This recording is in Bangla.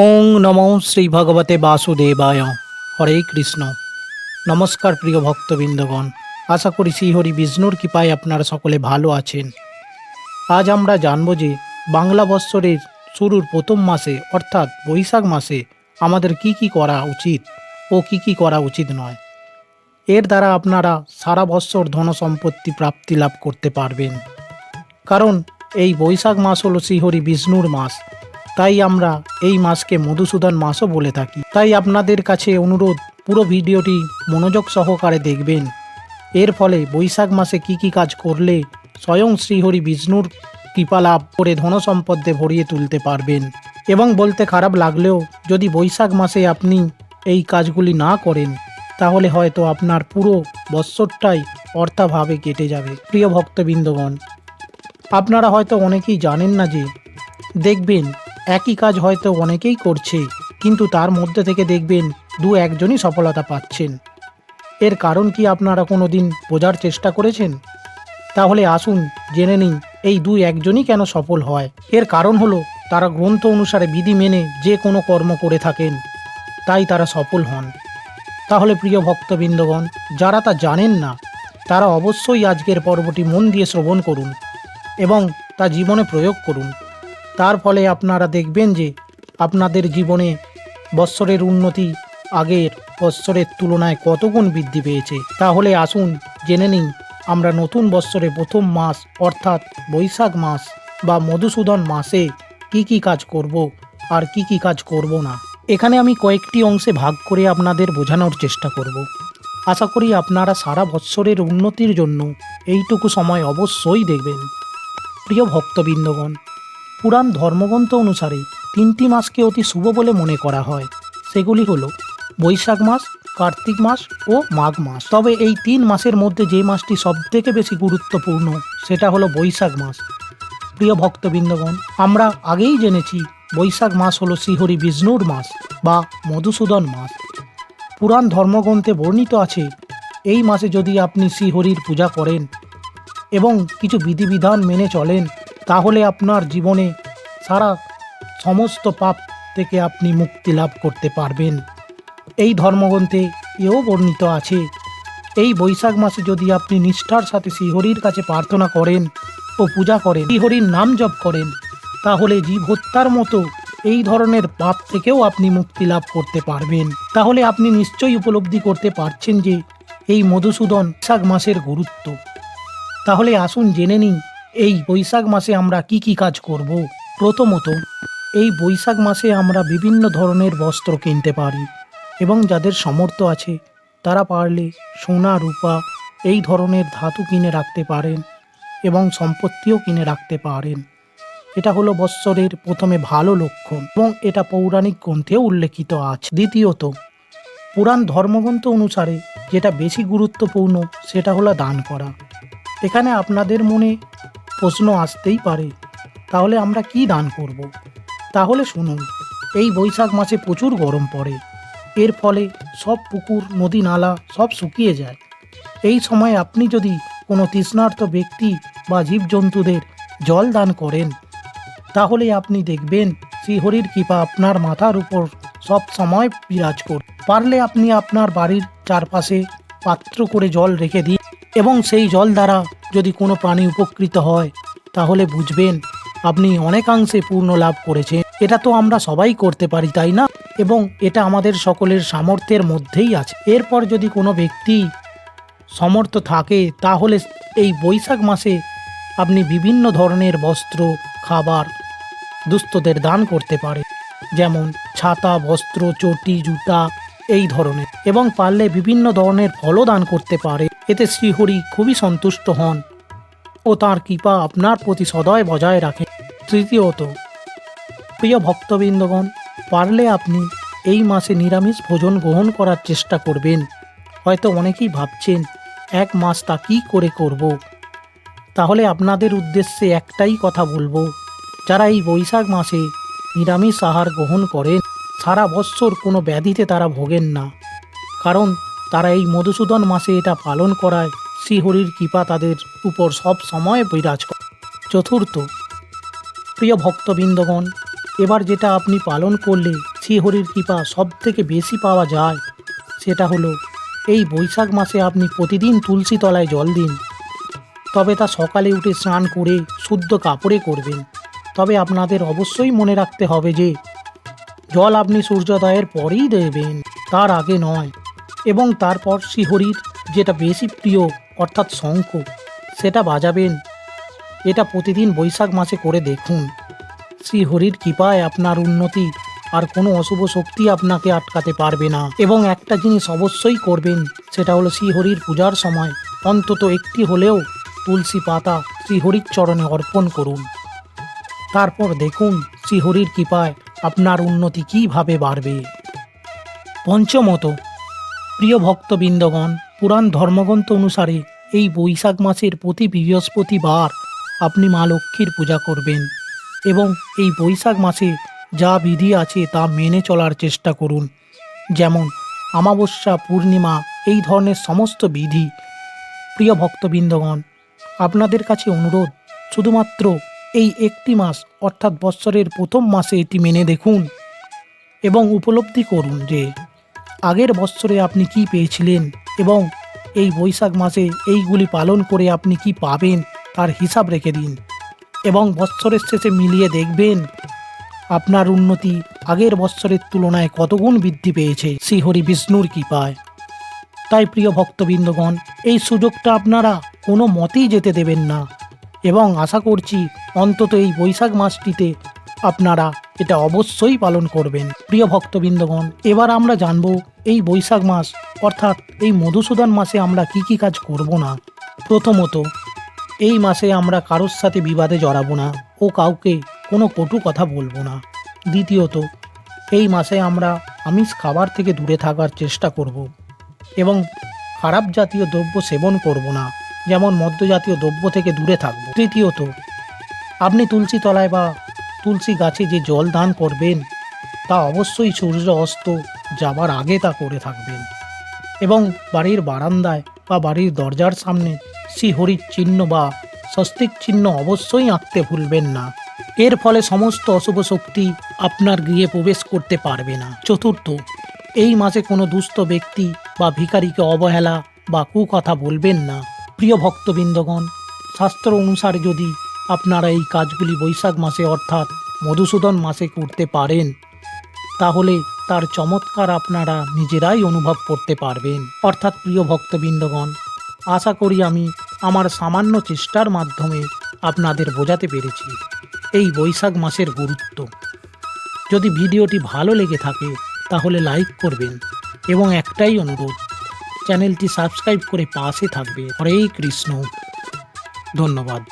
ওং নমঃ শ্রী ভগবতে বাসুদেবায়। হরে কৃষ্ণ। নমস্কার প্রিয় ভক্তবৃন্দগণ। আশা করি শ্রীহরি বিষ্ণুর কৃপায় আপনারা সকলে ভালো আছেন। আজ আমরা জানব যে বাংলা বৎসরের শুরুর প্রথম মাসে, অর্থাৎ বৈশাখ মাসে, আমাদের কি কি করা উচিত ও কি কি করা উচিত নয়। এর দ্বারা আপনারা সারা বৎসর ধন সম্পত্তি প্রাপ্তি লাভ করতে পারবেন। কারণ এই বৈশাখ মাস হলো শ্রীহরি বিষ্ণুর মাস। তাই আমরা এই মাসকে মধুসূদন মাসও বলে থাকি। তাই আপনাদের কাছে অনুরোধ, পুরো ভিডিওটি মনোযোগ সহকারে দেখবেন। এর ফলে বৈশাখ মাসে কি কি কাজ করলে স্বয়ং শ্রীহরি বিষ্ণুর কৃপা লাভ করে ধন সম্পদে ভরিয়ে তুলতে পারবেন। এবং বলতে খারাপ লাগলেও যদি বৈশাখ মাসে আপনি এই কাজগুলি না করেন, তাহলে হয়তো আপনার পুরো বৎসরটাই অর্থাভাবে কেটে যাবে। প্রিয় ভক্তবৃন্দগণ, আপনারা হয়তো অনেকেই জানেন না যে, দেখবেন একই কাজ হয়তো অনেকেই করছে কিন্তু তার মধ্যে থেকে দেখবেন দু একজনই সফলতা পাচ্ছেন। এর কারণ কি আপনারা কোনো দিন বোঝার চেষ্টা করেছেন? তাহলে আসুন, জেনে নিন এই দু একজনই কেন সফল হয়? এর কারণ হলো, তারা গ্রন্থ অনুসারে বিধি মেনে যে কোনো কর্ম করে থাকেন, তাই তারা সফল হন। তাহলে প্রিয় ভক্তবৃন্দগণ, যারা তা জানেন না, তারা অবশ্যই আজকের পর্বটি মন দিয়ে শ্রবণ করুন এবং তা জীবনে প্রয়োগ করুন। তার ফলে আপনারা দেখবেন যে আপনাদের জীবনে বৎসরের উন্নতি আগের বৎসরের তুলনায় কতগুণ বৃদ্ধি পেয়েছে। তাহলে আসুন জেনে নিই, আমরা নতুন বৎসরে প্রথম মাস অর্থাৎ বৈশাখ মাস বা মধুসূদন মাসে কি কি কাজ করব আর কি কি কাজ করব না। এখানে আমি কয়েকটি অংশে ভাগ করে আপনাদের বোঝানোর চেষ্টা করব। আশা করি আপনারা সারা বৎসরের উন্নতির জন্য এইটুকু সময় অবশ্যই দেখবেন। প্রিয় ভক্তবৃন্দগণ পুরাণ ধর্মগ্রন্থ অনুসারে তিনটি মাসকে অতি শুভ বলে মনে করা হয়। সেগুলি হলো বৈশাখ মাস, কার্তিক মাস ও মাঘ মাস। তবে এই তিন মাসের মধ্যে যে মাসটি সবথেকে বেশি গুরুত্বপূর্ণ, সেটা হলো বৈশাখ মাস। প্রিয় ভক্তবৃন্দগণ, আমরা আগেই জেনেছি বৈশাখ মাস হলো শ্রীহরি বিষ্ণুর মাস বা মধুসূদন মাস। পুরাণ ধর্মগ্রন্থে বর্ণিত আছে, এই মাসে যদি আপনি শ্রীহরির পূজা করেন এবং কিছু বিধিবিধান মেনে চলেন তাহলে আপনার জীবনে সারা সমস্ত পাপ থেকে আপনি মুক্তি লাভ করতে পারবেন। এই ধর্মগ্রন্থে এও বর্ণিত আছে, এই বৈশাখ মাসে যদি আপনি নিষ্ঠার সাথে শ্রীহরির কাছে প্রার্থনা করেন ও পূজা করেন, শ্রীহরির নাম জপ করেন, তাহলে জীব হত্যার মতো এই ধরনের পাপ থেকেও আপনি মুক্তি লাভ করতে পারবেন। তাহলে আপনি নিশ্চয়ই উপলব্ধি করতে পারছেন যে এই মধুসূদন বৈশাখ মাসের গুরুত্ব। তাহলে আসুন জেনে নিই এই বৈশাখ মাসে আমরা কি কি কাজ করব? প্রথমত, এই বৈশাখ মাসে আমরা বিভিন্ন ধরনের বস্ত্র কিনতে পারি এবং যাদের সামর্থ্য আছে, তারা পারলে সোনা, রূপা এই ধরনের ধাতু কিনে রাখতে পারেন এবং সম্পত্তিও কিনে রাখতে পারেন। এটা হলো বৎসরের প্রথমে ভালো লক্ষণ এবং এটা পৌরাণিক গ্রন্থেও উল্লেখিত আছে। দ্বিতীয়ত, পুরাণ ধর্মগ্রন্থ অনুসারে যেটা বেশি গুরুত্বপূর্ণ সেটা হলো দান করা। এখানে আপনাদের মনে প্রশ্ন আসতেই পারে। তাহলে আমরা কি দান করব। তাহলে শুনুন, এই বৈশাখ মাসে প্রচুর গরম পড়ে। এর ফলে সব পুকুর, নদী নালা সব শুকিয়ে যায়। এই সময় আপনি যদি কোনো তৃষ্ণার্ত ব্যক্তি বা জীবজন্তুদের জল দান করেন, তাহলে আপনি দেখবেন শ্রীহরির কৃপা আপনার মাথার উপর সব সময় বিরাজ কর পারলে আপনি আপনার বাড়ির চারপাশে পাত্র করে জল রেখে দিন এবং সেই জল দ্বারা যদি কোনো প্রাণী উপকৃত হয়, তাহলে বুঝবেন আপনি অনেকাংশে পূর্ণ লাভ করেছেন। এটা তো আমরা সবাই করতে পারি, তাই না? এবং এটা আমাদের সকলের সামর্থ্যের মধ্যেই আছে। এরপর যদি কোনো ব্যক্তি সমর্থ থাকে, তাহলে এই বৈশাখ মাসে আপনি বিভিন্ন ধরনের বস্ত্র, খাবার দুস্থদের দান করতে পারে যেমন ছাতা, বস্ত্র, চটি, জুতা, এই ধরনের। এবং পারলে বিভিন্ন ধরনের ফলও দান করতে পারে। এতে শ্রীহরি খুবই সন্তুষ্ট হন ও তার কৃপা আপনার প্রতি সদয় বজায় রাখেন তৃতীয়ত, প্রিয় ভক্তবৃন্দগণ, পারলে আপনি এই মাসে নিরামিষ ভোজন গ্রহণ করার চেষ্টা করবেন। হয়তো অনেকেই ভাবছেন, এক মাস তা কী করে করব। তাহলে আপনাদের উদ্দেশ্যে একটাই কথা বলব, যারা এই বৈশাখ মাসে নিরামিষ আহার গ্রহণ করেন, সারা বৎসর কোনো ব্যাধিতে তারা ভোগেন না। কারণ তারা এই মধুসূদন মাসে এটা পালন করায়। শ্রীহরির কৃপা তাদের উপর সব সময় বিরাজ করে। চতুর্থ, প্রিয় ভক্তবৃন্দগণ, এবার যেটা আপনি পালন করলে শ্রীহরির কৃপা সব থেকে বেশি পাওয়া যায়, সেটা হলো, এই বৈশাখ মাসে আপনি প্রতিদিন তুলসী তলায় জল দিন। তবে তা সকালে উঠে স্নান করে শুদ্ধ কাপড়ে করবেন। তবে আপনাদের অবশ্যই মনে রাখতে হবে যে, জল আপনি সূর্যোদয়ের পরেই দেবেন, তার আগে নয়। এবং তারপর শ্রীহরির যেটা বেশি প্রিয়, অর্থাৎ শঙ্খ, সেটা বাজাবেন। এটা প্রতিদিন বৈশাখ মাসে করে দেখুন। শ্রীহরির কৃপায় আপনার উন্নতি, আর কোনো অশুভ শক্তি আপনাকে আটকাতে পারবে না। এবং একটা জিনিস অবশ্যই করবেন, সেটা হলো শ্রীহরির পূজার সময় অন্তত একটি হলেও তুলসী পাতা শ্রীহরির চরণে অর্পণ করুন। তারপর দেখুন শ্রীহরির কৃপায় আপনার উন্নতি কীভাবে বাড়বে। পঞ্চমত প্রিয় ভক্তবৃন্দগণ, পুরাণ ধর্মগ্রন্থ অনুসারে এই বৈশাখ মাসের প্রতি বৃহস্পতিবার আপনি মা লক্ষ্মীর পূজা করবেন এবং এই বৈশাখ মাসে যা বিধি আছে তা মেনে চলার চেষ্টা করুন। যেমন অমাবস্যা পূর্ণিমা, এই ধরনের সমস্ত বিধি। প্রিয় ভক্তবৃন্দগণ, আপনাদের কাছে অনুরোধ, শুধুমাত্র এই একটি মাস, অর্থাৎ বৎসরের প্রথম মাসে এটি মেনে দেখুন এবং উপলব্ধি করুন যে আগের বৎসরে আপনি কি পেয়েছিলেন এবং এই বৈশাখ মাসে এইগুলি পালন করে আপনি কি পাবেন তার হিসাব রেখে দিন এবং বৎসরের শেষে মিলিয়ে দেখবেন আপনার উন্নতি আগের বৎসরের তুলনায় কতগুণ বৃদ্ধি পেয়েছে। শ্রীহরি বিষ্ণুর কৃপায়। তাই প্রিয় ভক্তবৃন্দগণ, এই সুযোগটা আপনারা কোনো মতেই যেতে দেবেন না এবং আশা করছি অন্তত এই বৈশাখ মাসটিতে আপনারা এটা অবশ্যই পালন করবেন। প্রিয় ভক্তবৃন্দগণ, এবার আমরা জানব এই বৈশাখ মাস, অর্থাৎ এই মধুসূদন মাসে আমরা কি কি কাজ করব না? প্রথমত, এই মাসে আমরা কারোর সাথে বিবাদে জড়াবো না ও কাউকে কোনো কটু কথা বলব না। দ্বিতীয়ত, এই মাসে আমরা আমিষ খাবার থেকে দূরে থাকার চেষ্টা করব এবং খারাপ জাতীয় দ্রব্য সেবন করব না, যেমন মদ্য জাতীয় দ্রব্য থেকে দূরে থাকব। তৃতীয়ত, আপনি তুলসী তলায় বা তুলসী গাছে যে জল দান করবেন, তা অবশ্যই সূর্য অস্ত যাবার আগে তা করে থাকবেন। এবং বাড়ির বারান্দায় বা বাড়ির দরজার সামনে শ্রীহরির চিহ্ন বা স্বস্তিক চিহ্ন অবশ্যই আঁকতে ভুলবেন না। এর ফলে সমস্ত অশুভ শক্তি আপনার গৃহে প্রবেশ করতে পারবে না। চতুর্থ, এই মাসে কোনো দুস্থ ব্যক্তি বা ভিখারিকে অবহেলা বা কুকথা বলবেন না। প্রিয় ভক্তবৃন্দগণ, শাস্ত্র অনুসারে যদি আপনারা এই কাজগুলি বৈশাখ মাসে অর্থাৎ মধুসূদন মাসে করতে পারেন। তাহলে তার চমৎকার আপনারা নিজেরাই অনুভব করতে পারবেন। অর্থাৎ প্রিয় ভক্তবৃন্দগণ, আশা করি আমি আমার সামান্য চেষ্টার মাধ্যমে আপনাদের বোঝাতে পেরেছি এই বৈশাখ মাসের গুরুত্ব। যদি ভিডিওটি ভালো লেগে থাকে, তাহলে লাইক করবেন এবং একটাই অনুরোধ, চ্যানেলটি সাবস্ক্রাইব করে পাশে থাকবে। হরে কৃষ্ণ। ধন্যবাদ।